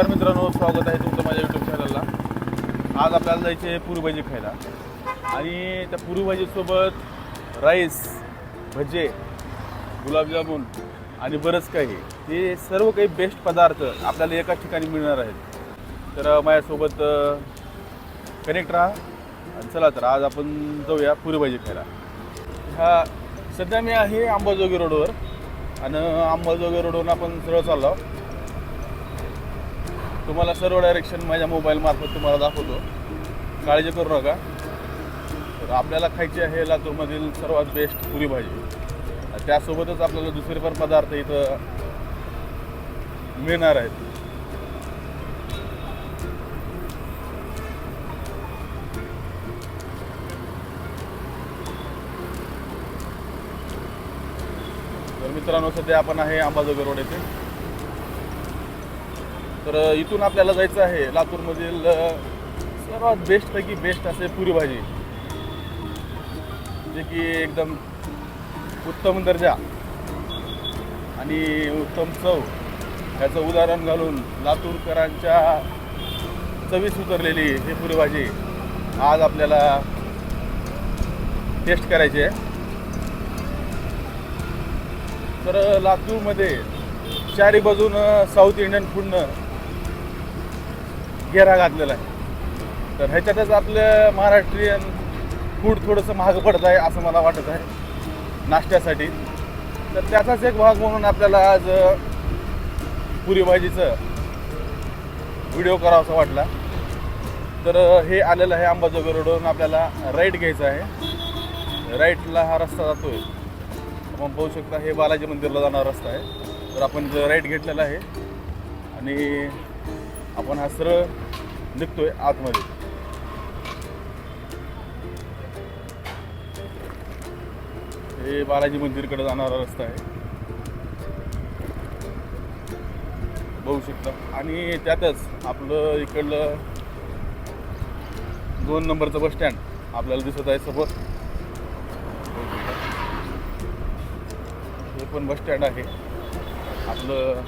नमस्कार मित्रांनो स्वागत आहे तुमचं माझ्या यूट्यूब चॅनलला आज आपल्याला जायचे आहे पुरी भाजी खायला. आणि त्या पुरी राईस भजे गुलाबजामुन आणि बरंच काही. हे सर्व काही बेस्ट पदार्थ आपल्याला एकाच ठिकाणी मिळणार आहेत. तर माझ्यासोबत कनेक्ट राहा आणि चला तर आज आपण जाऊया पुरी भाजी खायला. ह्या सध्या मी आहे अंबाजोगी रोडवर. आणि अंबाजोगी रोडवरून आपण सरळ चाललो तुम्हाला सर्व डायरेक्शन माझ्या मोबाईलमार्फत तुम्हाला दाखवतो. काळजी करू नका. तर आपल्याला खायची आहे लातूरमधील सर्वात बेस्ट पुरी भाजी त्यासोबतच आपल्याला दुसरे पण पदार्थ इथं मिळणार आहेत. तर मित्रांनो सध्या आपण आहे अंबाजोगाई रोड येथे. तर इथून आपल्याला जायचं आहे लातूरमधील सर्वात बेस्टपैकी बेस्ट असे पुरी भाजी. जे की एकदम उत्तम दर्जा. आणि उत्तम चव. याचं उदाहरण घालून लातूरकरांच्या चवीस उतरलेली ही पुरी भाजी आज आपल्याला टेस्ट करायची आहे. तर लातूरमध्ये चारी बाजून साऊथ इंडियन फूडनं घेरा घातलेला आहे. तर ह्याच्यातच आपलं महाराष्ट्रीयन फूड थोडंसं महाग पडत आहे असं मला वाटत आहे नाश्त्यासाठी. तर त्याचाच एक भाग म्हणून आपल्याला आज पुरी भाजीचं व्हिडिओ करावासा वाटला. तर हे आलेलं आहे अंबाजोगाई रोडवरून आपल्याला राईट घ्यायचं आहे. राईटला हा रस्ता जातोय. आपण पाहू शकता हे बालाजी मंदिरला जाणारा रस्ता आहे. तर आपण राईट घेतलेला आहे. आणि आपण हा सरळ निघतोय आतमध्ये. हे बालाजी मंदिरकडे जाणारा रस्ता आहे. बघू शकता. आणि त्यातच आपलं इकडलं दोन नंबरचं बस स्टँड आपल्याला दिसत आहे सोबत हे पण बस स्टँड आहे. आपलं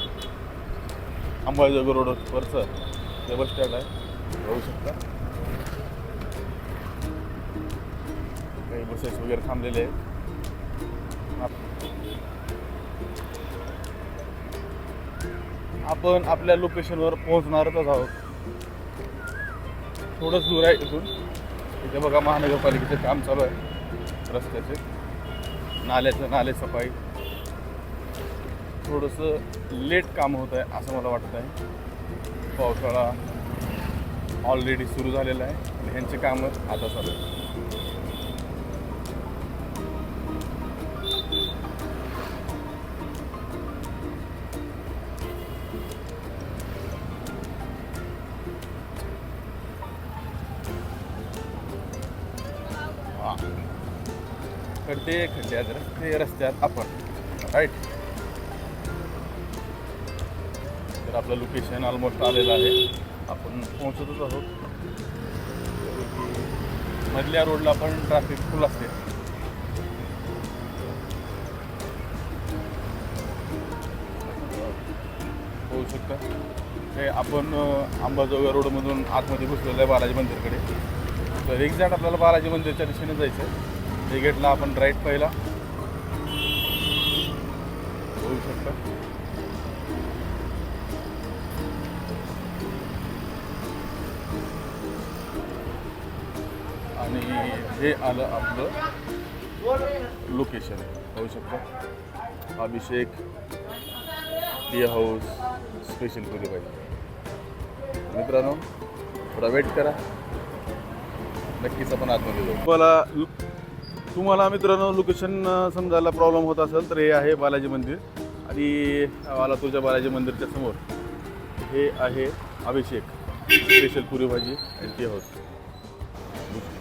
अंबाजोगाई रोडवरचं ते बस स्टँड आहे. बघू शकता. काही बसेस वगैरे थांबलेले आहेत. आपण आपल्या लोकेशनवर पोहोचणारच आहोत. थोडंच दूर आहे इथून. इथे बघा महानगरपालिकेचं काम चालू आहे. रस्त्याचे. नाल्याचं नाले सफाई. थोडंसं लेट काम होत आहे असं मला वाटत आहे पावसाळा ऑलरेडी सुरू झालेला आहे आणि ह्यांचे कामं आता चालू आहे हा. खड्डे खड्ड्यात रस्ते रस्त्यात आपण. राईट तर आपलं लोकेशन ऑलमोस्ट आलेलं आहे. आपण पोहोचतच आहोत. मधल्या रोडला पण ट्रॅफिक फुल असते. होऊ शकतं. हे आपण आंबाजोगा अंबाजोगाई रोडमधून आतमध्ये घुसलेलं आहे बालाजी मंदिरकडे. तर एक्झॅक्ट आपल्याला बालाजी मंदिरच्या दिशेने जायचं आहे हे गेटला आपण राईट पहिला. होऊ शकतं. हे आलं आपलं लोकेशन होऊ शकतं? Abhishek tea house special puri पाहिजे. मित्रांनो थोडा वेट करा. नक्कीच आपण आतमध्ये जाऊ. तुम्हाला तुम्हाला मित्रांनो लोकेशन समजायला प्रॉब्लेम होत असेल तर हे आहे बालाजी मंदिर आणि मला तुझ्या बालाजी मंदिरच्या समोर. हे आहे अभिषेक. स्पेशल पुरी भाजी आणि टी हाऊस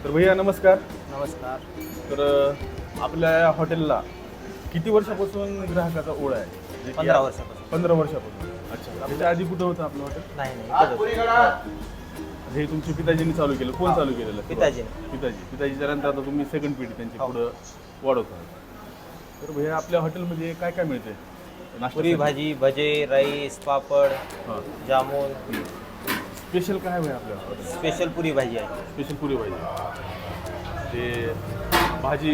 तर भैया नमस्कार. नमस्कार. तर आपल्या हॉटेलला किती वर्षापासून ग्राहकाचा ओढ आहे? जे की पंधरा वर्षापासून. पंधरा वर्षापासून. अच्छा त्याच्या आधी कुठं होतं आपलं हॉटेल? नाही नाही. इथंच होतं. हे तुमच्या पिताजींनी चालू केलं. कोण चालू केलेलं? पिताजीने. पिताजी. पिताजीच्या नंतर आता तुम्ही सेकंड पिढी त्यांची हो. पुढं वाढवत आहात. तर भैया आपल्या हॉटेलमध्ये काय काय मिळते नाश्ता पुरी भाजी भजे राईस पापड हां. जामून. स्पेशल काय आहे आपल्या स्पेशल पुरी भाजी आहे. स्पेशल पुरी भाजी. ते भाजी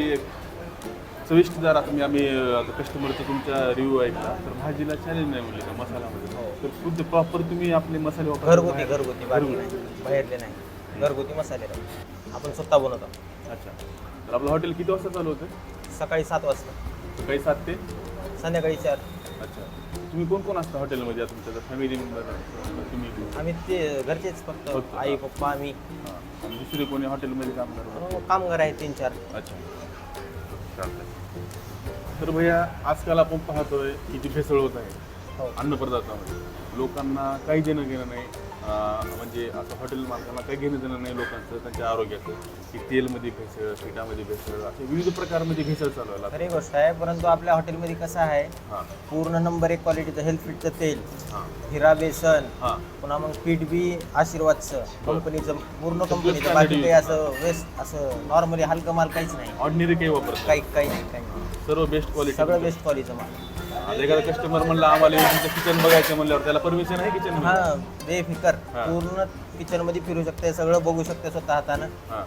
चविष्ट जर आता मी आम्ही आता कस्टमरचं तुमचा रिव्ह्यू ऐकला तर भाजीला चॅलेंज नाही म्हणले का मसाल्यामध्ये? तर शुद्ध प्रॉपर तुम्ही आपले मसाले वापरता घरगुती घरगुती बाकी नाही. बाहेरले नाही. घरगुती मसाले राईस आपण स्वतः बनवतो. अच्छा. तर आपलं हॉटेल किती वाजता चालू होतं? सकाळी सात वाजता. काही सात ते? संध्याकाळी चार. अच्छा. तुम्ही कोण कोण असता हॉटेलमध्ये तुमच्या फॅमिली मेंबर तुम्ही आम्ही ते घरचेच फक्त. आई पप्पा आम्ही. हां. आणि दुसरे कोणी हॉटेलमध्ये काम करतात अं, कामगार आहे तीन चार. अच्छा. चालतंय. तर भैया आजकाल आपण पाहतोय किती भेसळ होत आहे. हो. अन्नपदार्थामध्ये. लोकांना काही देणं घेणं नाही. म्हणजे असं हॉटेल मालकांना काही घेणं देणं नाही लोकांचं त्यांच्या आरोग्याचं. की तेलमध्ये भेसळ पिठामध्ये भेसळ असे विविध प्रकारमध्ये भेसळ चालू आहे खरी गोष्ट आहे परंतु आपल्या हॉटेलमध्ये कसं आहे पूर्ण नंबर एक क्वालिटीचं हेल्थ फिटचं तेल हां. हिरा बेसन हां. पुन्हा मग पीठ बी आशीर्वादचं कंपनीचं पूर्ण कंपनीचं बाकी काही असं वेस्ट असं नॉर्मली हलकं माल काहीच नाही. ऑर्डिनरी काही वापरत काही काही नाही काही सर्व बेस्ट क्वालिटी सगळं बेस्ट क्वालिटीचं माल. एखादा कस्टमर म्हणला आम्हाला तुमचं किचन बघायचं म्हणल्यावर त्याला परमिशन आहे किचन हा बेफिकर हा. पूर्ण किचनमध्ये फिरू शकते सगळं बघू शकते स्वतः हातानं हां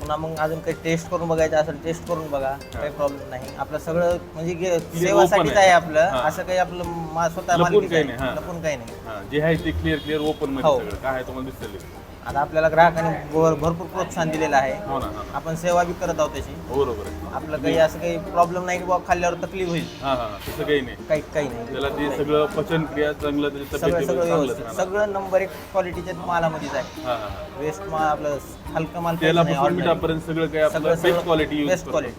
पुन्हा मग अजून काही टेस्ट करून बघायचं असेल टेस्ट करून बघा काही प्रॉब्लेम नाही आपलं सगळं म्हणजे गे- सेवासाठीच आहे. आहे आपलं हा. असं काही आपलं मा- स्वतः लपून मालकीचं काही. नाही, हा. लपून काही नाही जे आहे ते क्लिअर क्लिअर ओपनमध्ये हो. सगळं काय आहे तुम्हाला दिसतंय आता आपल्याला ग्राहकांनी भर- भरपूर प्रोत्साहन दिलेलं आहे. हो ना हां आपण सेवा बी करत आहोत त्याची. बरोबर आहे. आपलं काही असं काही प्रॉब्लेम नाही की बाबा खाल्ल्यावर तकलीफ होईल. हां हां तसं काही नाही. काही काही नाही. त्याला ते सगळं पचन क्रिया चांगलं सगळं सगळं चांगलं व्यवस्थित. राहणार. सगळं नंबर एक क्वालिटीच्या मालामध्येच आहे. हां हां हां. वेस्ट माल आपलं हलकं माल तेलापासून. मिठापर्यंत सगळं काही आपलं सगळं- बेस्ट सगळं क्वालिटी यूज best quality.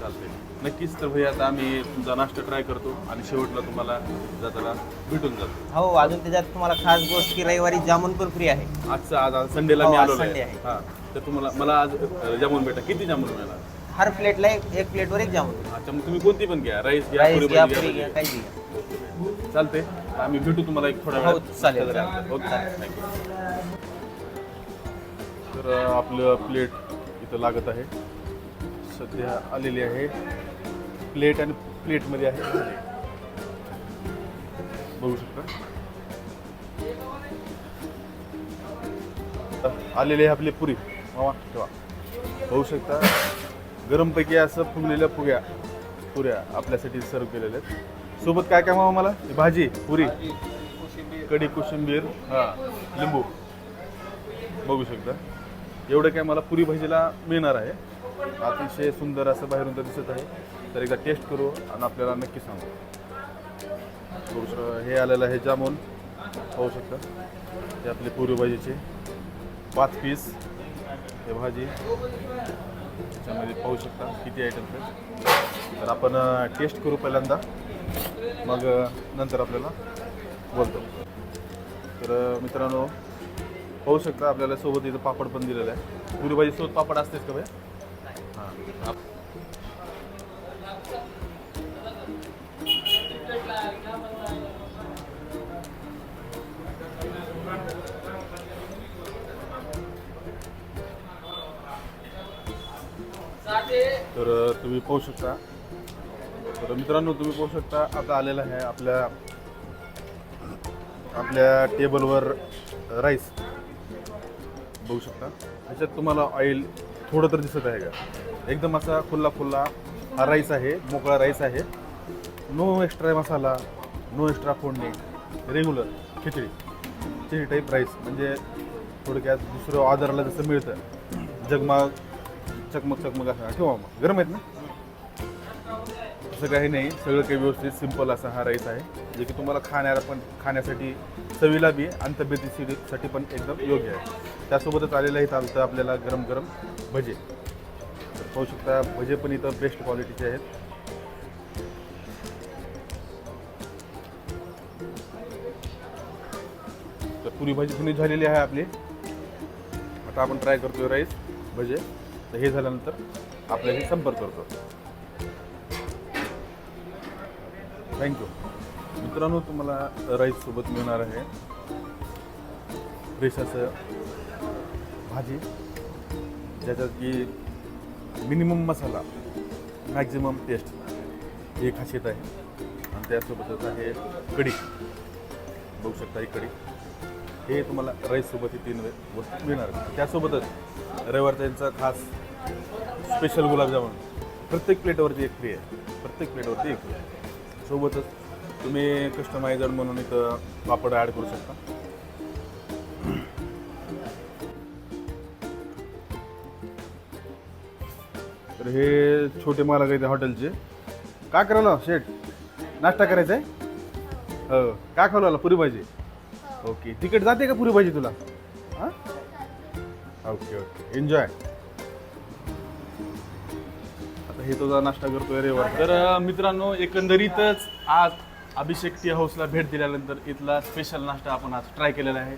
चालते नक्कीच. तर भैया आता आम्ही तुमचा नाश्ता ट्राय करतो आणि शेवटला तुम्हाला जाताना भेटून जातो. हो अजून त्याच्यात तुम्हाला खास गोष्ट की रविवारी जामून पण फ्री आहे. आजचं आज आज संडेला हो, मी आज आलो Sunday आहे. हां तर तुम्हाला मला आज अ, जामून भेटा. किती जामून मिळणार? हर प्लेटला एक एक प्लेटवर एक जामून. अच्छा मग तुम्ही कोणती पण घ्या. राईस घ्या राईस पुरी घ्या भाजी पुरी घ्या घ्या काही घ्या चालते आम्ही भेटू तुम्हाला एक थोड्या हो, वेळात चालेल. ओके. थँक्यू तर आपलं प्लेट इथं लागत आहे. सध्या आलेली आहे. प्लेट आणि प्लेटमध्ये आहे. बघू शकता. आलेली आहे आपली पुरी. मामा ठेवा. बघू शकता. गरमपैकी असं फुगलेल्या फुग्या पुऱ्या आपल्यासाठी सर्व केलेल्या आहेत. सोबत काय काय मामा मला? भाजी पुरी. कढी कोशिंबीर हां लिंबू. बघू शकता. एवढं काय मला पुरी भाजीला मिळणार आहे. अतिशय सुंदर असं बाहेरून तर दिसत आहे. तर एकदा टेस्ट करू आणि आपल्याला नक्की सांगू. बघू हे आलेलं आहे जामून. पाहू शकता. हे आपली पुरी भाजीचे पाच पीस हे भाजी. त्याच्यामध्ये पाहू शकता किती आयटम आहेत. तर आपण टेस्ट करू पहिल्यांदा. मग नंतर आपल्याला बोलतो. तर मित्रांनो पाहू शकता आपल्याला सोबत इथं पापड पण दिलेलं आहे. पुरी भाजीसोबत पापड असतेच का भाई तर तुम्ही पाहू शकता. तर मित्रांनो तुम्ही पाहू शकता आता आलेलं आहे आपल्या आपल्या टेबलवर राईस. बघू शकता. ह्याच्यात तुम्हाला ऑइल थोडं तर दिसत आहे का? एकदम असा खुल्ला खुल्ला हा राईस आहे मोकळा राईस आहे. No extra masala no extra फोडणी regular khichdi. Khichdi type rice म्हणजे थोडक्यात दुसरं ऑर्डरला जसं मिळतं. जगमाग चकमक चकमक असं. ठेवा मग. गरम आहेत ना? असं काही नाही. सगळं काही व्यवस्थित सिंपल असा हा राईस आहे. जे की तुम्हाला खाण्याला पण खाण्यासाठी चवीला बी आणि तब्येतीसाठी पण एकदम योग्य आहे. त्यासोबतच आलेलं आहे चालतं आपल्याला गरम गरम भजे. तर पाहू शकता भजे पण इथं बेस्ट क्वालिटीचे आहेत. तर पुरी भाजी जुनी झालेली आहे आपली. आता आपण ट्राय करतोय राईस भजे. तर हे झाल्यानंतर आपल्याशी संपर्क करतो. थँक्यू मित्रांनो तुम्हाला राईससोबत मिळणार आहे. फ्रेश असं भाजी ज्याच्यात की मिनिमम मसाला मॅक्झिमम टेस्ट हे खासियत आहे. आणि त्यासोबतच आहे कढी. बघू शकता ही कढी. हे तुम्हाला राईससोबत ही तीन वे- वस्तू मिळणार त्यासोबतच रविवार त्यांचा खास स्पेशल गुलाबजामुन. प्रत्येक प्लेटवरती एक फ्री आहे. प्रत्येक प्लेटवरती एक फ्री आहे. सोबतच तुम्ही कस्टमायझर म्हणून इथं पापड ॲड करू शकता. तर हे छोटे मालक आहेत हॉटेलचे का करायला शेठ? नाश्ता करायचा आहे हो का खावला पुरी भाजी? ओके. तिकीट जाते का पुरी भाजी तुला? हां? Okay okay. एन्जॉय हे तुझा नाश्ता करतोय रेवर तर मित्रांनो एकंदरीतच आज अभिषेक टी हाऊसला भेट दिल्यानंतर इथला स्पेशल नाश्ता आपण आज ट्राय केलेला आहे.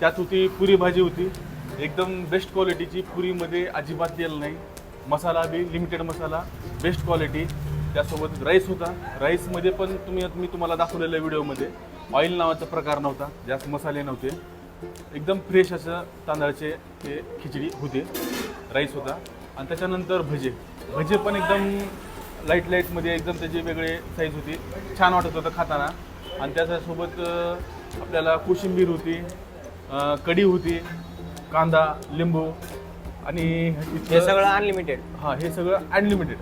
त्यात होती पुरी भाजी होती. एकदम बेस्ट क्वालिटीची पुरीमध्ये अजिबात तेल नाही. मसाला बी लिमिटेड मसाला बेस्ट क्वालिटी त्यासोबत राईस होता. राईसमध्ये पण तुम्ही मी तुम्हाला दाखवलेल्या व्हिडिओमध्ये ऑइल नावाचा प्रकार नव्हता. जास्त मसाले नव्हते. एकदम फ्रेश असं तांदळाचे ते खिचडी होते. राईस होता. आणि त्याच्यानंतर भजे. भजे पण एकदम लाइट लाईटमध्ये एकदम त्याची वेगळे साईज होती. छान वाटत होतं खाताना. आणि त्याच्यासोबत आपल्याला कोशिंबीर होती कढी होती कांदा लिंबू आणि हे सगळं अनलिमिटेड हां हे सगळं अनलिमिटेड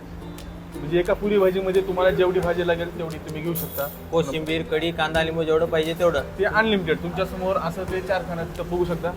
म्हणजे एका पुरी भाजीमध्ये तुम्हाला जेवढी भाजी लागेल तेवढी तुम्ही घेऊ शकता. कोशिंबीर कढी कांदा लिंबू जेवढं पाहिजे तेवढं. ते अनलिमिटेड तुमच्यासमोर असं ते चार खाना तिथं बघू शकता.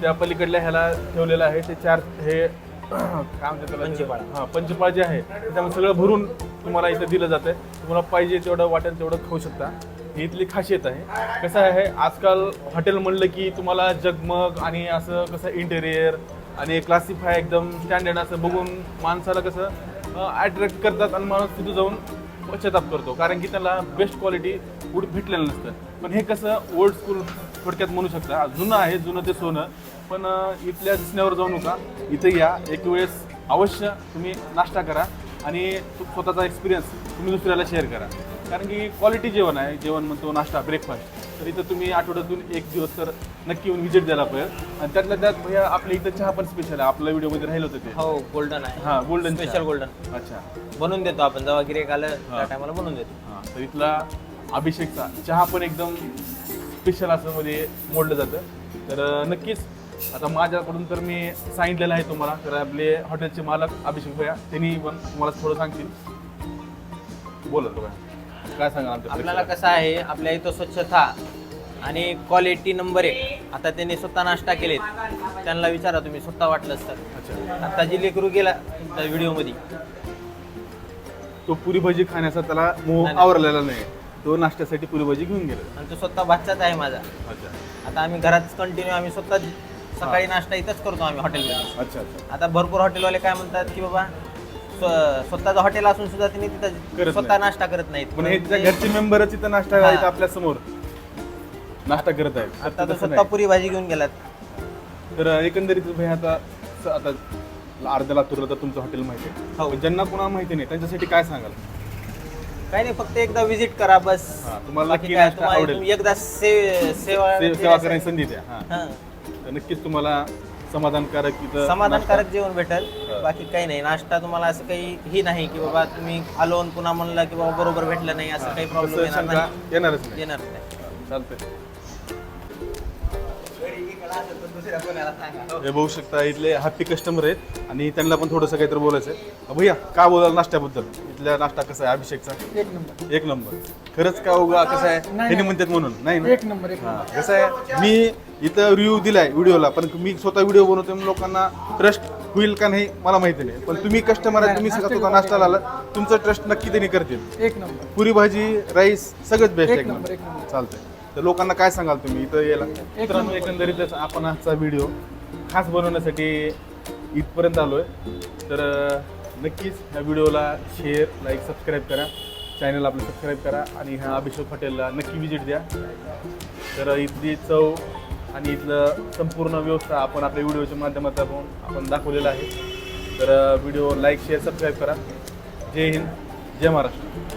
त्या पलीकडल्या ह्याला ठेवलेलं आहे ते चार हे काय म्हणतात त्याला? पंचपाळ. हां पंचपाळ जे आहे त्याच्यामध्ये सगळं भरून तुम्हाला इथं दिलं जातं तुम्हाला पाहिजे तेवढं वाटेल तेवढं खाऊ शकता. ही इथली खासियत आहे. कसं आहे आजकाल हॉटेल म्हणलं की तुम्हाला जगमग आणि असं कसं इंटेरियर आणि क्लासिफाय एकदम स्टँडर्ड असं बघून माणसाला कसं अट्रॅक्ट करतात आणि माणूस तिथं जाऊन पश्चाताप करतो. कारण की त्याला बेस्ट क्वालिटी फूड भेटलेलं नसतं. पण हे कसं ओल्ड स्कूल थोडक्यात म्हणू शकता. जुनं आहे जुनं ते सोनं. पण इथल्या दिसण्यावर जाऊ नका. इथं या. एक वेळेस अवश्य तुम्ही नाश्ता करा आणि तो स्वतःचा एक्सपिरियन्स तुम्ही दुसऱ्याला शेअर करा. कारण की क्वालिटी जेवण आहे. जेवण म्हणतो नाश्ता ब्रेकफास्ट तर इथं तुम्ही आठवड्यातून एक दिवस तर नक्की येऊन व्हिजिट द्यायला पाहिजे. आणि त्यातल्या त्यात भैया आपल्या इथं चहा पण स्पेशल आहे. आपल्या व्हिडिओमध्ये राहिलं होतं ते. हो गोल्डन आहे. हां गोल्डन स्पेशल गोल्डन अच्छा. बनवून देतो आपण. जेव्हा गिरेक आलं त्या. टायमाला बनवून देतो. हा, तर इथला अभिषेकचा. चहा पण एकदम स्पेशल असं मध्ये मोडलं जातं. तर नक्कीच आता माझ्याकडून तर मी सांगितलेलं आहे तुम्हाला तर आपले हॉटेलचे मालक अभिषेक भैया त्यांनी पण तुम्हाला थोडं सांगतील. बोला तो काय सांगा आपल्याला? कसं आहे आपल्या इथं स्वच्छता आणि क्वालिटी नंबर एक. आता त्यांनी स्वतः नाश्ता केलेत. त्यांना विचारा तुम्ही स्वतः वाटलंच तर अच्छा. आता जी लेकरू गेला तुमच्या व्हिडिओमध्ये तो पुरी भाजी खाण्याचा त्याला मोह. आवरलेला नाही. तो नाश्त्यासाठी पुरी भाजी घेऊन गेला. आणि तो स्वतः बादशाच आहे माझा. अच्छा. आता आम्ही घरात कंटिन्यू आम्ही स्वतः सकाळी नाश्ता इथंच करतो आम्ही हॉटेलमध्ये अच्छा अच्छा. आता भरपूर हॉटेलवाले काय म्हणतात की बाबा स्व- स्वतःचं हॉटेल असून सुद्धा त्यांनी तिथं करत स्वतः नाही. नाश्ता करत नाहीत. पण हे तिच्या ते- घरचे मेंबरच इथं नाश्ता हा. इथं आपल्यासमोर. नाश्ता करत आहेत. आता तर तसं स्वतः नाही. पुरी भाजी घेऊन गेलात. तर एकंदरीत भैया आता स- आता अर्ध्या लातूरला तर तुमचं हॉटेल माहिती आहे. हो. पण ज्यांना कोणाला माहिती नाही त्यांच्यासाठी काय सांगाल? काही नाही फक्त एकदा विजिट करा बस. हा, तुम्हाला बाकी नक्की काय नाश्ता तुम्हाला आवडेल. तुम्ही एकदा से- सेवा से- सेवा करण्याची संधी द्या हा. हा. तर नक्कीच तुम्हाला समाधानकारक इथं समाधानकारक जेवण भेटेल. हा. बाकी काही नाही नाश्ता तुम्हाला असं काही ही नाही की बाबा तुम्ही आलो आणि पुन्हा म्हणलं की बाबा बरोबर भेटलं नाही असं नाश्ता- काही प्रॉब्लेम तसं येणार येणारच नाही. येणार नाही. चालतंय. हे बघू शकता इथले हॅपी कस्टमर आहेत आणि त्यांना पण थोडंसं काहीतरी बोलायचं आहे भैया का बोलाल नाश्त्याबद्दल? इथल्या नाश्ता कसा आहे अभिषेकचा? एक नंबर. एक नंबर. खरंच का उगा कसं आहे? नाही. हे म्हणतात म्हणून नाही ना? एक नंबर एक हा, कसं आहे? मी इथं रिव्ह्यू दिलाय व्हिडिओला पण मी स्वतः व्हिडिओ बनवतो म्हणून लोकांना ट्रस्ट होईल का नाही मला माहिती नाही. पण तुम्ही कस्टमर आहे तुम्ही सगळं तुझा नाश्ता आला तुमचं ट्रस्ट नक्की त्यांनी करतील. एक नंबर. पुरी भाजी राईस सगळंच बेस्ट नंबर एक नंबर. चालतंय. तर लोकांना काय सांगाल तुम्ही इथं यायला? मित्रांनो एकंदरीतच आपण आजचा व्हिडिओ खास बनवण्यासाठी इथपर्यंत आलोय. तर अं, नक्कीच ह्या व्हिडिओला शेअर लाईक सबस्क्राईब करा. चॅनल आपलं सबस्क्राईब करा आणि ह्या अभिषेक हॉटेलला नक्की विजिट द्या. तर इथली चव आणि इथलं संपूर्ण व्यवस्था आपण आपल्या व्हिडिओच्या माध्यमातून आपण दाखवलेलं आहे. तर व्हिडिओ लाईक शेअर सबस्क्राईब करा. जय हिंद जय महाराष्ट्र.